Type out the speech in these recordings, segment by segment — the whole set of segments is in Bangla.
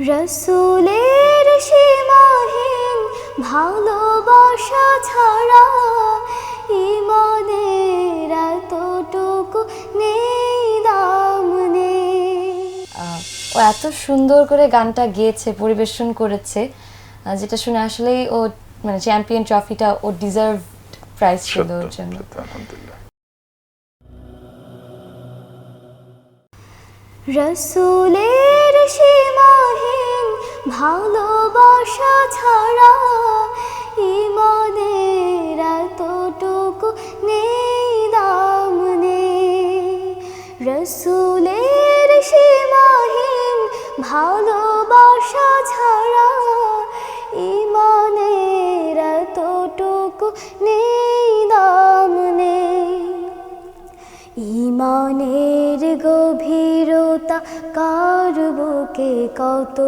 রসুলের সীমাহীন ভালোবাসা ছাড়া ইমানের এতটুকু নেই দাম নেই। ও এত সুন্দর করে গানটা গেয়েছে পরিবেশন করেছে যেটা শুনে আসলেই ও মানে চ্যাম্পিয়ন ট্রফিটা ও ডিজার্ভ প্রাইজ ছিল ওর জন্য। রসুলের সীমাহীন ভালোবাসা ছাড়া ইমানের এতটুকু নেই দাম নেই। রসুলের সীমাহীন ভালোবাসা ছাড়া ইমানের এতটুকু নেই গভীরতা কার বুকে কত?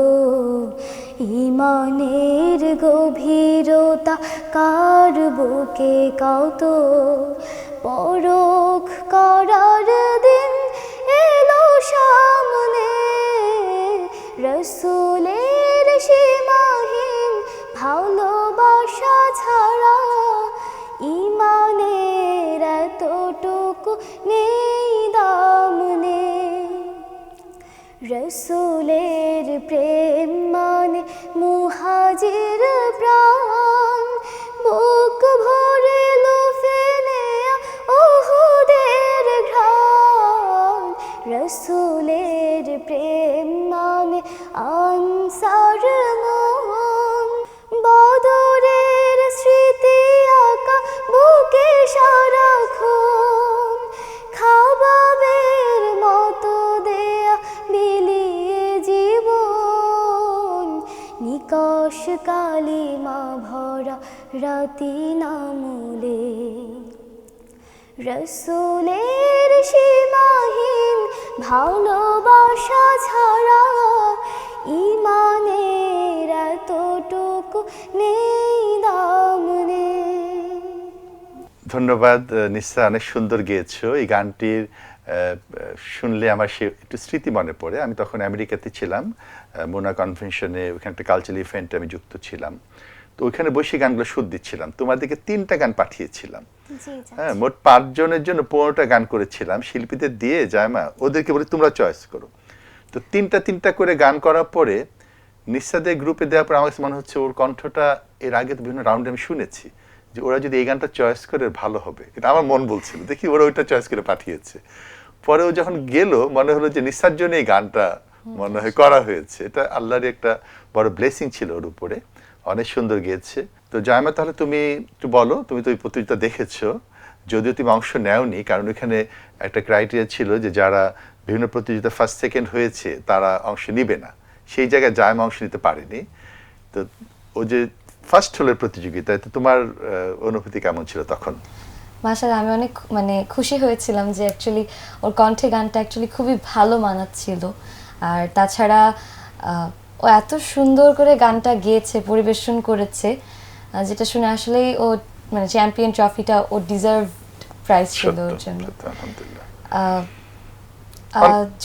ইমানের গভীরতা কার বুকে কত? পরখ করার দিন এলো সামনে রসুলের রসুলের প্রেম রাতি নামলে রসুলের সীমাহীন ভালোবাসা ছাড়া ইমানের এতটুকু নেই দাম ধন্যবাদ আহ, অনেক সুন্দর গেয়েছো। এই গানটির শুনলে আমার সে একটু স্মৃতি মনে পড়ে। আমি তখন আমেরিকাতে ছিলাম মোনা কনভেনশনে ওখানে একটা কালচারাল ইভেন্টে আমি যুক্ত ছিলাম। তো ওইখানে বসে গানগুলো সুর দিচ্ছিলাম। তোমাদেরকে তিনটা গান পাঠিয়েছিলাম। হ্যাঁ মোট পাঁচজনের জন্য পনেরোটা গান করেছিলাম। শিল্পীদের দিয়ে জায়মা ওদেরকে বলে তোমরা চয়েস করো। তো তিনটা তিনটা করে গান করার পরে নিঃসাদের গ্রুপে দেওয়ার পর আমার কাছে মনে হচ্ছে ওর কণ্ঠটা এর আগে তো বিভিন্ন রাউন্ডে আমি শুনেছি যে ওরা যদি এই গানটা চয়েস করে ভালো হবে। এটা আমার মন বলছিল দেখি ওরা ওইটা চয়েস করে পাঠিয়েছে। পরে ও যখন গেল মনে হলো যে নিঃসার জন্য এই গানটা মনে হয় করা হয়েছে। এটা আল্লাহর একটা বড় ব্লেসিং ছিল ওর উপরে। অনেক সুন্দর গেয়েছে। তো জায়মা, তাহলে তুমি একটু বলো, তুমি তো ওই প্রতিযোগিতা দেখেছ, যদিও তুমি অংশ নেওনি, কারণ ওইখানে একটা ক্রাইটেরিয়া ছিল যে যারা বিভিন্ন প্রতিযোগিতা ফার্স্ট সেকেন্ড হয়েছে, তারা অংশ নিবে না। সেই জায়গায় জায়মা অংশ নিতে পারেনি। তো ও যে ফার্স্ট হলো প্রতিযোগিতায়, তো তোমার অনুভূতি কেমন ছিল তখন? মাসাল আমি অনেক মানে খুশি হয়েছিলাম যে অ্যাকচুয়ালি ওর কণ্ঠে গানটা অ্যাকচুয়ালি খুবই ভালো মানাচ্ছিল। আর তাছাড়া ও এত সুন্দর করে গানটা গেয়েছে পরিবেশন করেছে যেটা শুনে আসলেই ও মানে চ্যাম্পিয়ন ট্রফিটা ও ডিজার্ভ প্রাইজ ছিল ওর জন্য।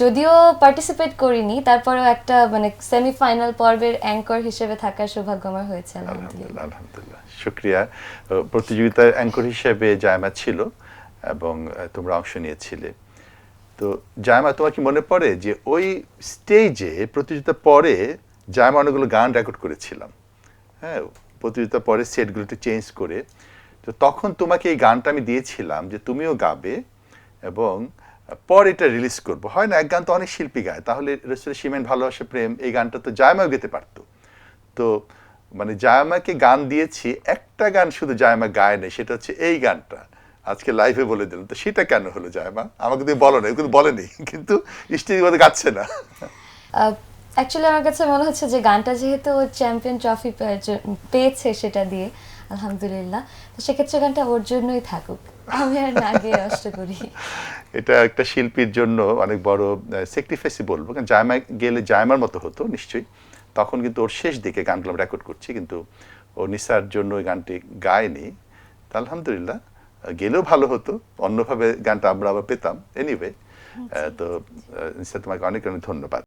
যদিও পার্টিসিপেট করিনি তারপরেও একটা মানে সেমিফাইনাল পর্বের অ্যাঙ্কর হিসেবে থাকার সৌভাগ্য আমার হয়েছে আলহামদুলিল্লাহ। আলহামদুলিল্লাহ শুক্রিয়া। প্রতিযোগিতার অ্যাঙ্কর হিসেবে জায়মা ছিল এবং তোমরা অংশ নিয়েছিলে। তো জায়মা তোমার কি মনে পড়ে যে ওই স্টেজে প্রতিযোগিতার পরে জায়মা অনেকগুলো গান রেকর্ড করেছিলাম। হ্যাঁ প্রতিযোগিতার পরে সেটগুলো একটু চেঞ্জ করে। তো তখন তোমাকে এই গানটা আমি দিয়েছিলাম যে তুমিও গাবে এবং পর এটা রিলিজ করব। হয় না, এক গান তো অনেক শিল্পী গায়, তাহলে রসুল সিমেন্ট ভালোবাসা প্রেম, এই গানটা তো জায়মাও গেতে পারতো। তো মানে জায়মাকে গান দিয়েছি, একটা গান শুধু জায়মা গায় নাই, সেটা হচ্ছে এই গানটা। আজকে লাইভে বলে দিলাম। তো সেটা কেন হলো জায়মা? আমাকে তুমি বলো না কিন্তু বলেনি কিন্তু স্টেজ গাচ্ছে না। অ্যাকচুয়ালি আমার কাছে মনে হচ্ছে যে গানটা যেহেতু ও চ্যাম্পিয়ন ট্রফি পেয়েছে সেটা দিয়ে আলহামদুলিল্লাহ। তো সেক্ষেত্রে গানটা ওর জন্যই থাকুক। আমি আর না গিয়ে নষ্ট করি। এটা একটা শিল্পীর জন্য অনেক বড় স্যাক্রিফাইসই বলব। কারণ জায়মা গেলে জায়মার মতো হতো নিশ্চয়ই। তখন কিন্তু ওর শেষ দিকে গানগুলো রেকর্ড করছি কিন্তু ও নিসার জন্য ওই গানটি গায়নি। তা আলহামদুলিল্লাহ গেলেও ভালো হতো। অন্যভাবে গানটা আমরা আবার পেতাম। এনিওয়ে তো আহ, নিসা তোমাকে অনেক অনেক ধন্যবাদ।